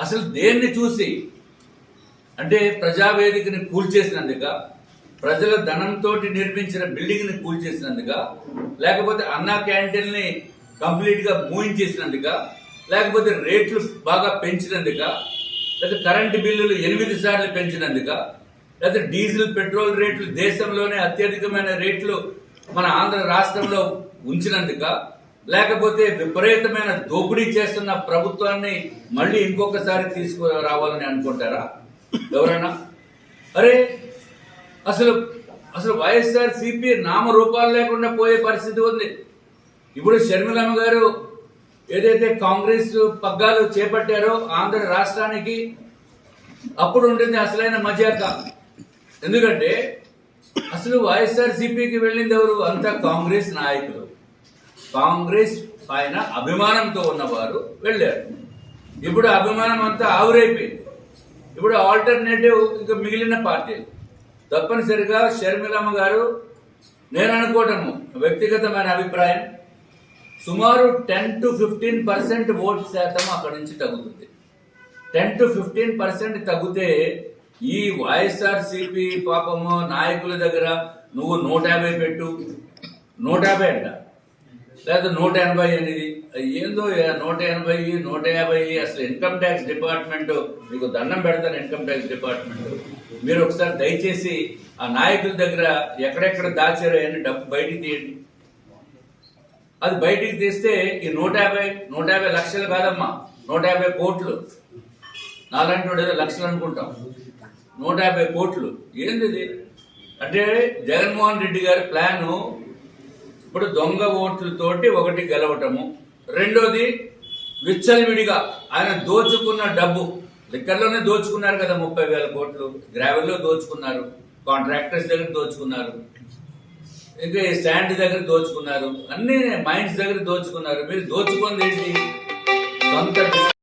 అసలు దేన్ని చూసి? అంటే ప్రజావేదికని కూల్చేసినందుక ప్రజల ధనంతో నిర్మించిన బిల్డింగ్ని కూల్చేసినందుక లేకపోతే అన్నా క్యాంటీన్ని కంప్లీట్గా మూయించేసినందుక లేకపోతే రేట్లు బాగా పెంచినందుక లేదా కరెంటు బిల్లులు ఎనిమిది సార్లు పెంచినందుక లేదా డీజిల్ పెట్రోల్ రేట్లు దేశంలోనే అత్యధికమైన రేట్లు మన ఆంధ్ర రాష్ట్రంలో ఉంచినందుక లేకపోతే విపరీతమైన దోపిడీ చేస్తున్న ప్రభుత్వాన్ని మళ్ళీ ఇంకొకసారి తీసుకురావాలని అనుకుంటారా? ఎవరైనా? అరే అసలు అసలు వైఎస్ఆర్ సిపి నామరూపాలు లేకుండా పోయే పరిస్థితి ఉంది. ఇప్పుడు షర్మిలమ్మ గారు ఏదైతే కాంగ్రెస్ పగ్గాలు చేపట్టారో ఆంధ్ర రాష్ట్రానికి అప్పుడు ఉంటుంది అసలైన మజాక. ఎందుకంటే అసలు వైఎస్ఆర్ సిపికి వెళ్ళింది ఎవరు? అంతా కాంగ్రెస్ నాయకులు. కాంగ్రెస్ పైన అభిమానంతో ఉన్నవారు వెళ్ళారు. ఇప్పుడు అభిమానం అంతా ఆవురైపోయింది. ఇప్పుడు ఆల్టర్నేటివ్ ఇంకా మిగిలిన పార్టీలు. తప్పనిసరిగా షర్మిలమ్మ గారు నేను అనుకోవటము వ్యక్తిగతమైన అభిప్రాయం. సుమారు ten to fifteen percent vote శాతం అక్కడి నుంచి తగ్గుతుంది. టెన్ టు ఫిఫ్టీన్ పర్సెంట్ తగ్గితే ఈ వైఎస్ఆర్సిపి పాపము నాయకుల దగ్గర నువ్వు నూట యాభై పెట్టు. నూట యాభై అంట. లేదా నూట ఎనభై అనేది ఏందో నూట ఎనభై నూట యాభై అసలు ఇన్కమ్ ట్యాక్స్ డిపార్ట్మెంట్ మీకు దండం పెడతాను ఇన్కమ్ ట్యాక్స్ డిపార్ట్మెంట్ మీరు ఒకసారి దయచేసి ఆ నాయకుల దగ్గర ఎక్కడెక్కడ దాచారో అని డబ్బు బయటికి తీయండి. అది బయటికి తీస్తే ఈ నూట యాభై నూట యాభై లక్షలు కాదమ్మా నూట యాభై కోట్లు. నాలాంటి ఏదో లక్షలు అనుకుంటాం. నూట యాభై కోట్లు. ఏంది ఇది? అంటే జగన్మోహన్ రెడ్డి గారి ప్లాను ఇప్పుడు దొంగ ఓట్లతోటి ఒకటి గెలవటము. రెండోది విచ్చలవిడిగా ఆయన దోచుకున్న డబ్బు. లిక్కర్లోనే దోచుకున్నారు కదా ముప్పై వేల కోట్లు. గ్రావెల్లో దోచుకున్నారు. కాంట్రాక్టర్స్ దగ్గర దోచుకున్నారు. ఇంకా శాండ్ స్టాండ్ దగ్గర దోచుకున్నారు. అన్ని మైండ్స్ దగ్గర దోచుకున్నారు. మీరు దోచుకుంది ఏంటి? సొంత